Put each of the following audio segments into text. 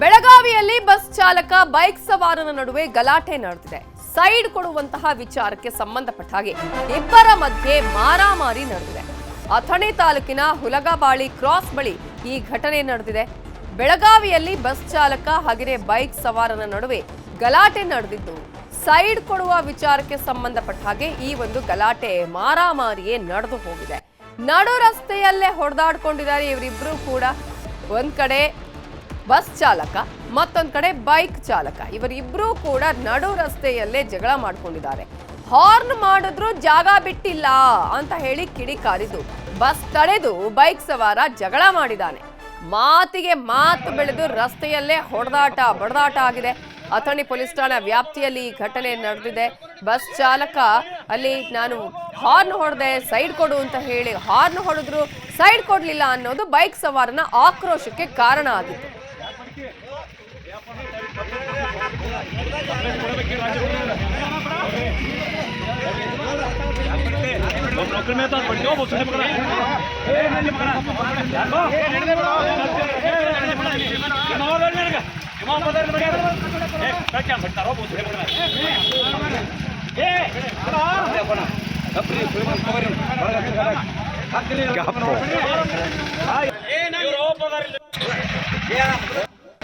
ಬೆಳಗಾವಿಯಲ್ಲಿ ಬಸ್ ಚಾಲಕ ಬೈಕ್ ಸವಾರನ ನಡುವೆ ಗಲಾಟೆ ನಡೆದಿದೆ. ಸೈಡ್ ಕೊಡುವಂತಹ ವಿಚಾರಕ್ಕೆ ಸಂಬಂಧಪಟ್ಟ ಹಾಗೆ ಇಬ್ಬರ ಮಧ್ಯೆ ಮಾರಾಮಾರಿ ನಡೆದಿದೆ. ಅಥಣಿ ತಾಲೂಕಿನ ಹುಲಗಬಾಳಿ ಕ್ರಾಸ್ ಬಳಿ ಈ ಘಟನೆ ನಡೆದಿದೆ. ಬೆಳಗಾವಿಯಲ್ಲಿ ಬಸ್ ಚಾಲಕ ಹಾಗೆಯೇ ಬೈಕ್ ಸವಾರನ ನಡುವೆ ಗಲಾಟೆ ನಡೆದಿದ್ದು, ಸೈಡ್ ಕೊಡುವ ವಿಚಾರಕ್ಕೆ ಸಂಬಂಧಪಟ್ಟ ಹಾಗೆ ಈ ಒಂದು ಗಲಾಟೆ ಮಾರಾಮಾರಿಯೇ ನಡೆದು ಹೋಗಿದೆ. ನಡು ರಸ್ತೆಯಲ್ಲೇ ಹೊಡೆದಾಡ್ಕೊಂಡಿದ್ದಾರೆ ಇವರಿಬ್ರು ಕೂಡ. ಒಂದ್ ಕಡೆ ಬಸ್ ಚಾಲಕ, ಮತ್ತೊಂದ್ ಕಡೆ ಬೈಕ್ ಚಾಲಕ. ಇವರಿಬ್ರು ಕೂಡ ನಡು ರಸ್ತೆಯಲ್ಲೇ ಜಗಳ ಮಾಡ್ಕೊಂಡಿದ್ದಾರೆ. ಹಾರ್ನ್ ಮಾಡಿದ್ರು ಜಾಗ ಬಿಟ್ಟಿಲ್ಲ ಅಂತ ಹೇಳಿ ಕಿಡಿಕಾರಿದ್ದು ಬಸ್ ತಡೆದು ಬೈಕ್ ಸವಾರ ಜಗಳ ಮಾಡಿದ್ದಾನೆ. ಮಾತಿಗೆ ಮಾತು ಬೆಳೆದು ರಸ್ತೆಯಲ್ಲೇ ಹೊಡೆದಾಟ, ಬಡದಾಟ ಆಗಿದೆ. ಅಥಣಿ ಪೊಲೀಸ್ ಠಾಣಾ ವ್ಯಾಪ್ತಿಯಲ್ಲಿ ಈ ಘಟನೆ ನಡೆದಿದೆ. ಬಸ್ ಚಾಲಕ, ಅಲ್ಲಿ ನಾನು ಹಾರ್ನ್ ಹೊಡೆದೆ, ಸೈಡ್ ಕೊಡು ಅಂತ ಹೇಳಿ ಹಾರ್ನ್ ಹೊಡೆದ್ರು, ಸೈಡ್ ಕೊಡಲಿಲ್ಲ ಅನ್ನೋದು ಬೈಕ್ ಸವಾರನ ಆಕ್ರೋಶಕ್ಕೆ ಕಾರಣ ಆಗಿತ್ತು. डॉक्टर में तो पड़ जाओ वो सुने पकड़ा क्या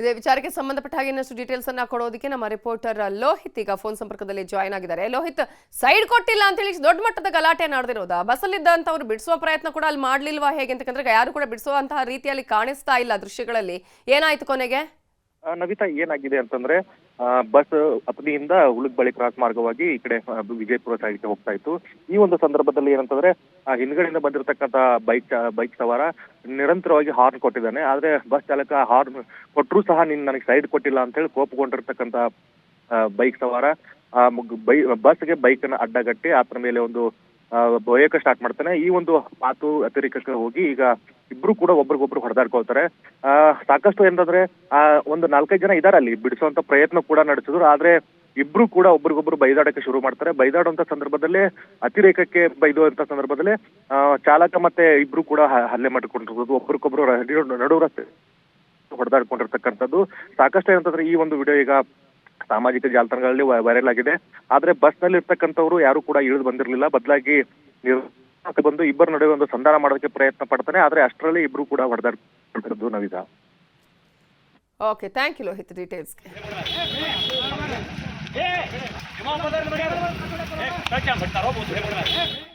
ಇದೇ ವಿಚಾರಕ್ಕೆ ಸಂಬಂಧಪಟ್ಟ ಹಾಗೆ ಇನ್ನಷ್ಟು ಡೀಟೇಲ್ಸ್ ಅನ್ನ ಕೊಡೋದಕ್ಕೆ ನಮ್ಮ ರಿಪೋರ್ಟರ್ ಲೋಹಿತ್ ಈಗ ಫೋನ್ ಸಂಪರ್ಕದಲ್ಲಿ ಜಾಯ್ನ್ ಆಗಿದ್ದಾರೆ. ಲೋಹಿತ್ ಸೈಡ್ ಕೊಟ್ಟಿಲ್ಲ ಅಂತ ಹೇಳಿ ದೊಡ್ಡ ಮಟ್ಟದ ಗಲಾಟೆ ನಡೆದಿರೋದಾ? ಬಸ್ಸಲ್ಲಿದ್ದಂಥವ್ರು ಬಿಡಿಸುವ ಪ್ರಯತ್ನ ಕೂಡ ಅಲ್ಲಿ ಮಾಡ್ಲಿಲ್ವಾ ಹೇಗೆ ಅಂತಂದ್ರೆ ಯಾರು ಕೂಡ ಬಿಡಿಸುವಂತಹ ರೀತಿಯಲ್ಲಿ ಕಾಣಿಸ್ತಾ ಇಲ್ಲ ದೃಶ್ಯಗಳಲ್ಲಿ. ಏನಾಯ್ತು ಕೊನೆಗೆ? ನವಿತಾ ಏನಾಗಿದೆ ಅಂತಂದ್ರೆ ಬಸ್ ಅಪನಿಯಿಂದ ಉಳುಗ್ಬಳಿ ಕ್ರಾಸ್ ಮಾರ್ಗವಾಗಿ ಈ ಕಡೆ ವಿಜಯಪುರ ಸೈಡ್ಗೆ ಹೋಗ್ತಾ ಇತ್ತು. ಈ ಒಂದು ಸಂದರ್ಭದಲ್ಲಿ ಏನಂತಂದ್ರೆ ಆ, ಹಿಂದ್ಗಡೆಯಿಂದ ಬಂದಿರತಕ್ಕಂತ ಬೈಕ್ ಬೈಕ್ ಸವಾರ ನಿರಂತರವಾಗಿ ಹಾರ್ನ್ ಕೊಟ್ಟಿದ್ದಾನೆ. ಆದ್ರೆ ಬಸ್ ಚಾಲಕ ಹಾರ್ನ್ ಕೊಟ್ಟರೂ ಸಹ ನಿನ್ನ ನನಗೆ ಸೈಡ್ ಕೊಟ್ಟಿಲ್ಲ ಅಂತ ಹೇಳಿ ಕೋಪಗೊಂಡಿರ್ತಕ್ಕಂತ ಬೈಕ್ ಸವಾರ ಬೈ ಬಸ್ಗೆ ಬೈಕ್ ಅನ್ನ ಅಡ್ಡಗಟ್ಟಿ ಆತನ ಮೇಲೆ ಒಂದು ಆ, ಬೊಯ್ಯಕ್ಕೆ ಸ್ಟಾರ್ಟ್ ಮಾಡ್ತಾನೆ. ಈ ಒಂದು ಮಾತು ಅತಿರೇಕಕ್ಕೆ ಹೋಗಿ ಈಗ ಇಬ್ರು ಕೂಡ ಒಬ್ರಿಗೊಬ್ರು ಹೊಡೆದಾಡ್ಕೊಳ್ತಾರೆ. ಆ ಸಾಕಷ್ಟು ಏನಂದ್ರೆ ಆ ಒಂದು ನಾಲ್ಕೈದು ಜನ ಇದಾರೆ ಅಲ್ಲಿ ಬಿಡಿಸುವಂತ ಪ್ರಯತ್ನ ಕೂಡ ನಡೆಸಿದ್ರು. ಆದ್ರೆ ಇಬ್ರು ಕೂಡ ಒಬ್ರಿಗೊಬ್ರು ಬೈದಾಡಕ್ಕೆ ಶುರು ಮಾಡ್ತಾರೆ. ಬೈದಾಡುವಂತ ಸಂದರ್ಭದಲ್ಲಿ ಅತಿರೇಕಕ್ಕೆ ಬೈದುವಂತ ಸಂದರ್ಭದಲ್ಲಿ ಚಾಲಕ ಮತ್ತೆ ಇಬ್ರು ಕೂಡ ಹಲ್ಲೆ ಮಾಡಿಕೊಂಡಿರ್ಬೋದು ಒಬ್ರಿಗೊಬ್ರು ನಡುವ ಹೊಡೆದಾಡ್ಕೊಂಡಿರ್ತಕ್ಕಂಥದ್ದು. ಸಾಕಷ್ಟು ಏನಂತಂದ್ರೆ ಈ ಒಂದು ವಿಡಿಯೋ ಈಗ ಸಾಮಾಜಿಕ ಜಾಲತಾಣಗಳಲ್ಲಿ ವೈರಲ್ ಆಗಿದೆ ಆದ್ರೆ ಬಸ್ನಲ್ಲಿ ಇರ್ತಕ್ಕಂಥವ್ರು ಯಾರು ಕೂಡ ಇಳಿದು ಬಂದಿರಲಿಲ್ಲ ಬದಲಾಗಿ ಬಂದು ಇಬ್ಬರ ನಡುವೆ ಒಂದು ಸಂಧಾನ ಮಾಡೋದಕ್ಕೆ ಪ್ರಯತ್ನ ಪಡ್ತಾನೆ ಆದ್ರೆ ಅಷ್ಟರಲ್ಲಿ ಇಬ್ರು ಕೂಡ ಹೊಡೆದಾಡ್ತಿರೋದು ನವಿದ ಓಕೆ ಥ್ಯಾಂಕ್ ಯು ಲೋಹಿತ್ ಡೀಟೇಲ್ಸ್ಗೆ ए